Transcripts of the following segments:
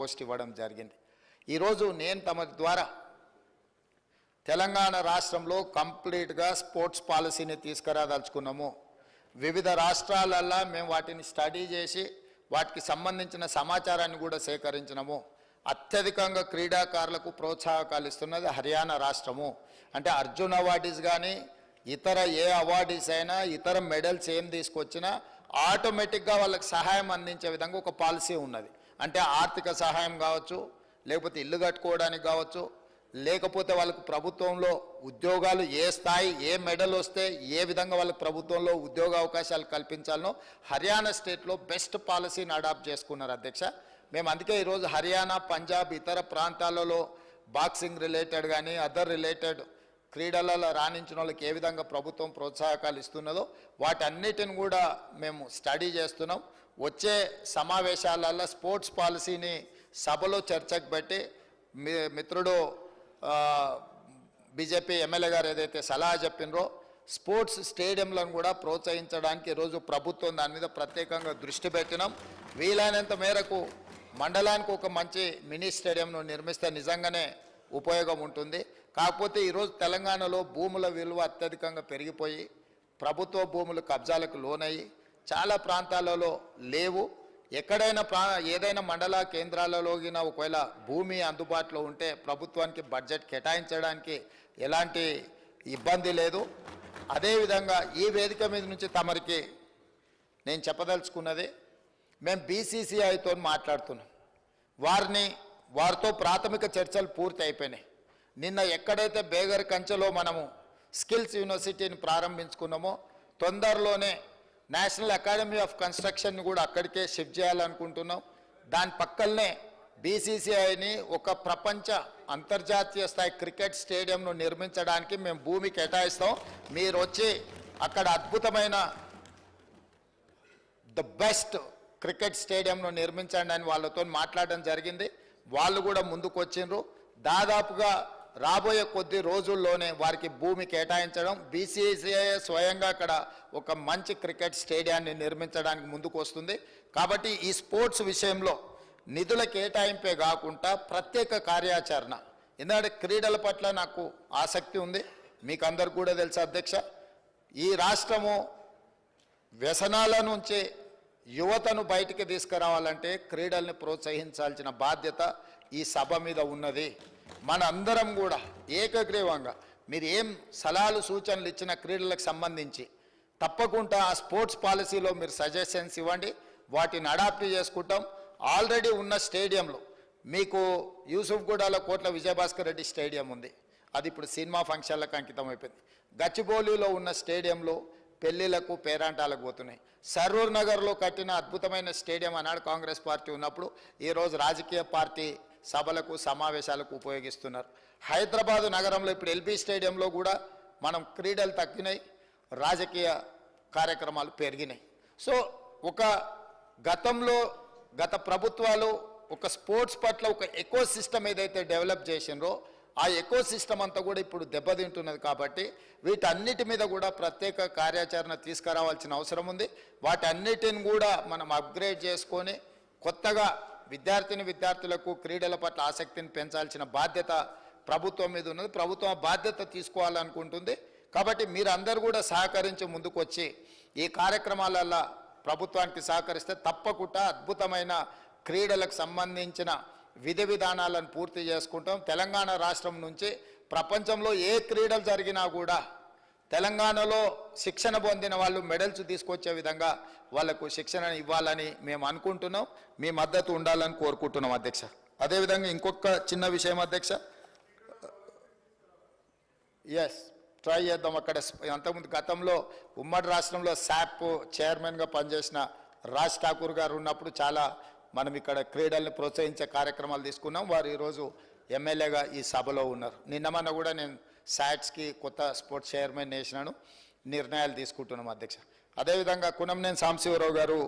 Post ఇవ్వడం జరిగింది. ఈరోజు నేను తమ ద్వారా తెలంగాణ రాష్ట్రంలో కంప్లీట్గా స్పోర్ట్స్ పాలసీని తీసుకురాదలుచుకున్నాము. వివిధ రాష్ట్రాలల్లో మేము వాటిని స్టడీ చేసి వాటికి సంబంధించిన సమాచారాన్ని కూడా సేకరించినాము. అత్యధికంగా క్రీడాకారులకు ప్రోత్సాహకాలు ఇస్తున్నది హర్యానా రాష్ట్రము. అంటే అర్జున్ అవార్డీస్ కానీ ఇతర ఏ అవార్డీస్ అయినా ఇతర మెడల్స్ ఏం తీసుకొచ్చినా ఆటోమేటిక్గా వాళ్ళకి సహాయం అందించే విధంగా ఒక పాలసీ ఉన్నది. అంటే ఆర్థిక సహాయం కావచ్చు లేకపోతే ఇల్లు కట్టుకోవడానికి కావచ్చు లేకపోతే వాళ్ళకు ప్రభుత్వంలో ఉద్యోగాలు ఏ స్థాయి ఏ మెడల్ వస్తే ఏ విధంగా వాళ్ళకి ప్రభుత్వంలో ఉద్యోగ అవకాశాలు కల్పించాలనో హర్యానా స్టేట్లో బెస్ట్ పాలసీని అడాప్ట్ చేసుకున్నారు అధ్యక్ష. మేము అందుకే ఈరోజు హర్యానా పంజాబ్ ఇతర ప్రాంతాలలో బాక్సింగ్ రిలేటెడ్ కానీ అదర్ రిలేటెడ్ క్రీడలలో రాణించిన వాళ్ళకి ఏ విధంగా ప్రభుత్వం ప్రోత్సాహకాలు ఇస్తున్నదో వాటన్నిటిని కూడా మేము స్టడీ చేస్తున్నాం. వచ్చే సమావేశాలలో స్పోర్ట్స్ పాలసీని సభలో చర్చకు పెట్టి మిత్రుడు బీజేపీ ఎమ్మెల్యే గారు ఏదైతే సలహా చెప్పినరో స్పోర్ట్స్ స్టేడియంలను కూడా ప్రోత్సహించడానికి ఈరోజు ప్రభుత్వం దాని మీద ప్రత్యేకంగా దృష్టి పెట్టినాం. వీలైనంత మేరకు మండలానికి ఒక మంచి మినీ స్టేడియంను నిర్మిస్తే నిజంగానే ఉపయోగం ఉంటుంది. కాకపోతే ఈరోజు తెలంగాణలో భూముల విలువ అత్యధికంగా పెరిగిపోయి ప్రభుత్వ భూములు కబ్జాలకు లోనయ్యి చాలా ప్రాంతాలలో లేవు. ఎక్కడైనా ప్రా ఏదైనా మండల కేంద్రాలలోగిన ఒకవేళ భూమి అందుబాటులో ఉంటే ప్రభుత్వానికి బడ్జెట్ కేటాయించడానికి ఎలాంటి ఇబ్బంది లేదు. అదేవిధంగా ఈ వేదిక మీద నుంచి తమరికి నేను చెప్పదలుచుకున్నది మేము బీసీసీఐతో మాట్లాడుతున్నాం. వారిని వారితో ప్రాథమిక చర్చలు పూర్తి అయిపోయినాయి నిన్న ఎక్కడైతే బేగర్ కంచెలో మనము స్కిల్స్ యూనివర్సిటీని ప్రారంభించుకున్నామో తొందరలోనే నేషనల్ అకాడమీ ఆఫ్ కన్స్ట్రక్షన్ని కూడా అక్కడికే షిఫ్ట్ చేయాలనుకుంటున్నాం. దాని పక్కనే బీసీసీఐని ఒక ప్రపంచ అంతర్జాతీయ స్థాయి క్రికెట్ స్టేడియంను నిర్మించడానికి మేము భూమి కేటాయిస్తాం. మీరు వచ్చి అక్కడ అద్భుతమైన ద బెస్ట్ క్రికెట్ స్టేడియంను నిర్మించండి అని వాళ్ళతో మాట్లాడడం జరిగింది. వాళ్ళు కూడా ముందుకొచ్చిండ్రు. దాదాపుగా రాబోయే కొద్ది రోజుల్లోనే వారికి భూమి కేటాయించడం బీసీసీఐ స్వయంగా అక్కడ ఒక మంచి క్రికెట్ స్టేడియాన్ని నిర్మించడానికి ముందుకు వస్తుంది కాబట్టి ఈ స్పోర్ట్స్ విషయంలో నిధుల కేటాయింపే కాకుండా ప్రత్యేక కార్యాచరణ. ఎందుకంటే క్రీడల పట్ల నాకు ఆసక్తి ఉంది. మీకు అందరు కూడా తెలుసు అధ్యక్ష. ఈ రాష్ట్రము వ్యసనాల నుంచి యువతను బయటికి తీసుకురావాలంటే క్రీడల్ని ప్రోత్సహించాల్సిన బాధ్యత ఈ సభ మీద ఉన్నది. మన అందరం కూడా ఏకగ్రీవంగా మీరు ఏం సలహాలు సూచనలు ఇచ్చిన క్రీడలకు సంబంధించి తప్పకుండా ఆ స్పోర్ట్స్ పాలసీలో మీరు సజెషన్స్ ఇవ్వండి. వాటిని అడాప్ట్ చేసుకుంటాం. ఆల్రెడీ ఉన్న స్టేడియంలో మీకు యూసుఫ్గూడలో కోట్ల విజయభాస్కర్ రెడ్డి స్టేడియం ఉంది. అది ఇప్పుడు సినిమా ఫంక్షన్లకు అంకితం అయిపోయింది. గచ్చిబౌలిలో ఉన్న స్టేడియంలో పెళ్ళిలకు పేరాంటాలకు పోతున్నాయి. సరూర్ నగర్లో కట్టిన అద్భుతమైన స్టేడియం అన్నాడు కాంగ్రెస్ పార్టీ ఉన్నప్పుడు ఈరోజు రాజకీయ పార్టీ సభలకు సమావేశాలకు ఉపయోగిస్తున్నారు. హైదరాబాదు నగరంలో ఇప్పుడు ఎల్బీ స్టేడియంలో కూడా మనం క్రీడలు తగ్గినాయి రాజకీయ కార్యక్రమాలు పెరిగినాయి. సో ఒక గతంలో గత ప్రభుత్వాలు ఒక స్పోర్ట్స్ పట్ల ఒక ఎకో సిస్టమ్ ఏదైతే డెవలప్ చేసిండ్రో ఆ ఎకో సిస్టమ్ అంతా కూడా ఇప్పుడు దెబ్బతింటున్నది కాబట్టి వీటన్నిటి మీద కూడా ప్రత్యేక కార్యాచరణ తీసుకురావాల్సిన అవసరం ఉంది. వాటన్నిటిని కూడా మనం అప్గ్రేడ్ చేసుకొని కొత్తగా విద్యార్థిని విద్యార్థులకు క్రీడల పట్ల ఆసక్తిని పెంచాల్సిన బాధ్యత ప్రభుత్వం మీద ఉన్నది. ప్రభుత్వం బాధ్యత తీసుకోవాలనుకుంటుంది. కాబట్టి మీరందరూ కూడా సహకరించి ముందుకు వచ్చి ఈ కార్యక్రమాలల్లో ప్రభుత్వానికి సహకరిస్తే తప్పకుండా అద్భుతమైన క్రీడలకు సంబంధించిన విధి విధానాలను పూర్తి చేసుకుంటాం. తెలంగాణ రాష్ట్రం నుంచి ప్రపంచంలో ఏ క్రీడలు జరిగినా కూడా తెలంగాణలో శిక్షణ పొందిన వాళ్ళు మెడల్స్ తీసుకొచ్చే విధంగా వాళ్ళకు శిక్షణ ఇవ్వాలని మేము అనుకుంటున్నాం. మీ మద్దతు ఉండాలని కోరుకుంటున్నాం అధ్యక్ష. అదేవిధంగా ఇంకొక చిన్న విషయం అధ్యక్ష. ఎస్ ట్రై చేద్దాం అక్కడ. అంతకుముందు గతంలో ఉమ్మడి రాష్ట్రంలో శాప్ చైర్మన్గా పనిచేసిన రాజ్ ఠాకూర్ గారు ఉన్నప్పుడు చాలా మనం ఇక్కడ క్రీడల్ని ప్రోత్సహించే కార్యక్రమాలు తీసుకున్నాం. వారు ఈరోజు ఎమ్మెల్యేగా ఈ సభలో ఉన్నారు. నిన్న మొన్న కూడా నేను శాట్స్కి కొత్త స్పోర్ట్స్ చైర్మన్ వేసినాను. నిర్ణయాలు తీసుకుంటున్నాం అధ్యక్ష. అదేవిధంగా కునంనేని సాంబశివరావు గారు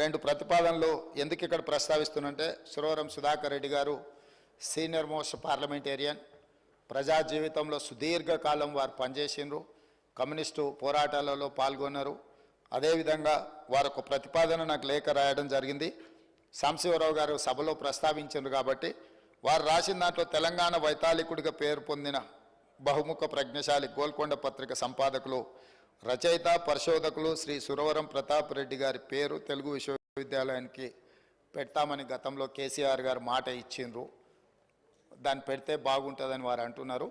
రెండు ప్రతిపాదనలు ఎందుకు ఇక్కడ ప్రస్తావిస్తున్నంటే సురవరం సుధాకర్ రెడ్డి గారు సీనియర్ మోస్ట్ పార్లమెంటేరియన్ ప్రజా జీవితంలో సుదీర్ఘకాలం వారు పనిచేసిండ్రు కమ్యూనిస్టు పోరాటాలలో పాల్గొన్నారు. అదేవిధంగా వారొక ఒక ప్రతిపాదన నాకు లేఖ రాయడం జరిగింది. సాంశివరావు గారు సభలో ప్రస్తావించారు కాబట్టి వారు రాసిన దాంట్లో తెలంగాణ వైతాళికుడిగా పేరు పొందిన బహుముఖ ప్రజ్ఞశాలి గోల్కొండ పత్రిక సంపాదకులు రచయిత పరిశోధకులు శ్రీ సురవరం ప్రతాప్ రెడ్డి గారి పేరు తెలుగు విశ్వవిద్యాలయానికి పెడతామని గతంలో కేసీఆర్ గారు మాట ఇచ్చిండ్రు. దాన్ని పెడితే బాగుంటుందని వారు అంటున్నారు.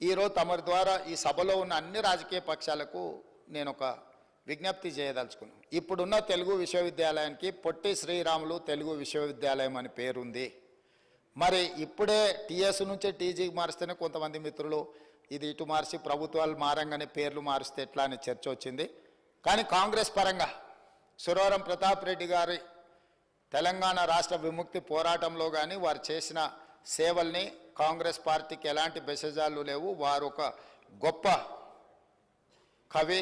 ఈరోజు తమరి ద్వారా ఈ సభలో ఉన్న అన్ని రాజకీయ పక్షాలకు నేను ఒక విజ్ఞప్తి చేయదలుచుకున్నాం. ఇప్పుడున్న తెలుగు విశ్వవిద్యాలయానికి పొట్టి శ్రీరాములు తెలుగు విశ్వవిద్యాలయం అని పేరుంది. మరి ఇప్పుడే టీఎస్ నుంచి టీజీకి మారిస్తేనే కొంతమంది మిత్రులు ఇది ఇటు మార్చి ప్రభుత్వాలు మారంగానే పేర్లు మారిస్తే ఎట్లా అని చర్చ వచ్చింది. కానీ కాంగ్రెస్ పరంగా సురవరం ప్రతాప్ రెడ్డి గారి తెలంగాణ రాష్ట్ర విముక్తి పోరాటంలో కానీ వారు చేసిన సేవల్ని కాంగ్రెస్ పార్టీకి ఎలాంటి బెసజాలు లేవు. వారు ఒక గొప్ప కవి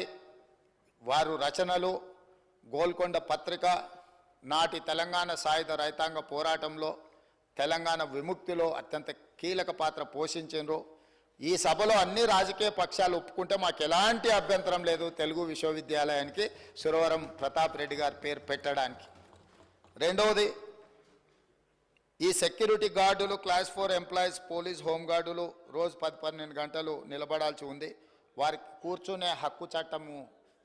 వారు రచనలు గోల్కొండ పత్రిక నాటి తెలంగాణ సాయుధ రైతాంగ పోరాటంలో తెలంగాణ విముక్తిలో అత్యంత కీలక పాత్ర పోషించారు ఈ సభలో అన్ని రాజకీయ పక్షాలు ఒప్పుకుంటే మాకు ఎలాంటి అభ్యంతరం లేదు తెలుగు విశ్వవిద్యాలయానికి సురవరం ప్రతాప్ రెడ్డి గారి పేరు పెట్టడానికి. రెండవది ఈ security గార్డులు class four employees police home గార్డులు రోజు పది పన్నెండు గంటలు నిలబడాల్సి ఉంది. వారికి కూర్చునే హక్కు చట్టము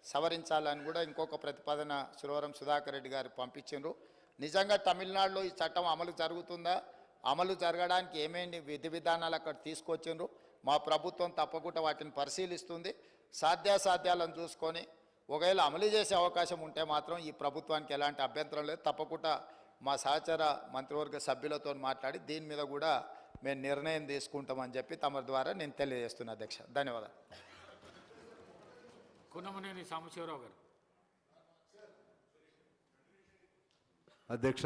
సవరించాలని కూడా ఇంకొక ప్రతిపాదన సురవరం సుధాకర్ రెడ్డి గారు పంపించారు నిజంగా తమిళనాడులో ఈ చట్టం అమలు జరుగుతుందా? అమలు జరగడానికి ఏమేమి విధి విధానాలు అక్కడ తీసుకొచ్చిండ్రు? మా ప్రభుత్వం తప్పకుండా వాటిని పరిశీలిస్తుంది. సాధ్యాసాధ్యాలను చూసుకొని ఒకవేళ అమలు చేసే అవకాశం ఉంటే మాత్రం ఈ ప్రభుత్వానికి ఎలాంటి అభ్యంతరం లేదు. తప్పకుండా మా సహచర మంత్రివర్గ సభ్యులతో మాట్లాడి దీని మీద కూడా మేము నిర్ణయం తీసుకుంటామని చెప్పి తమ ద్వారా నేను తెలియజేస్తున్నా అధ్యక్ష. ధన్యవాదాలు. కున్నమనేని సాంబశివరావు గారు. అధ్యక్ష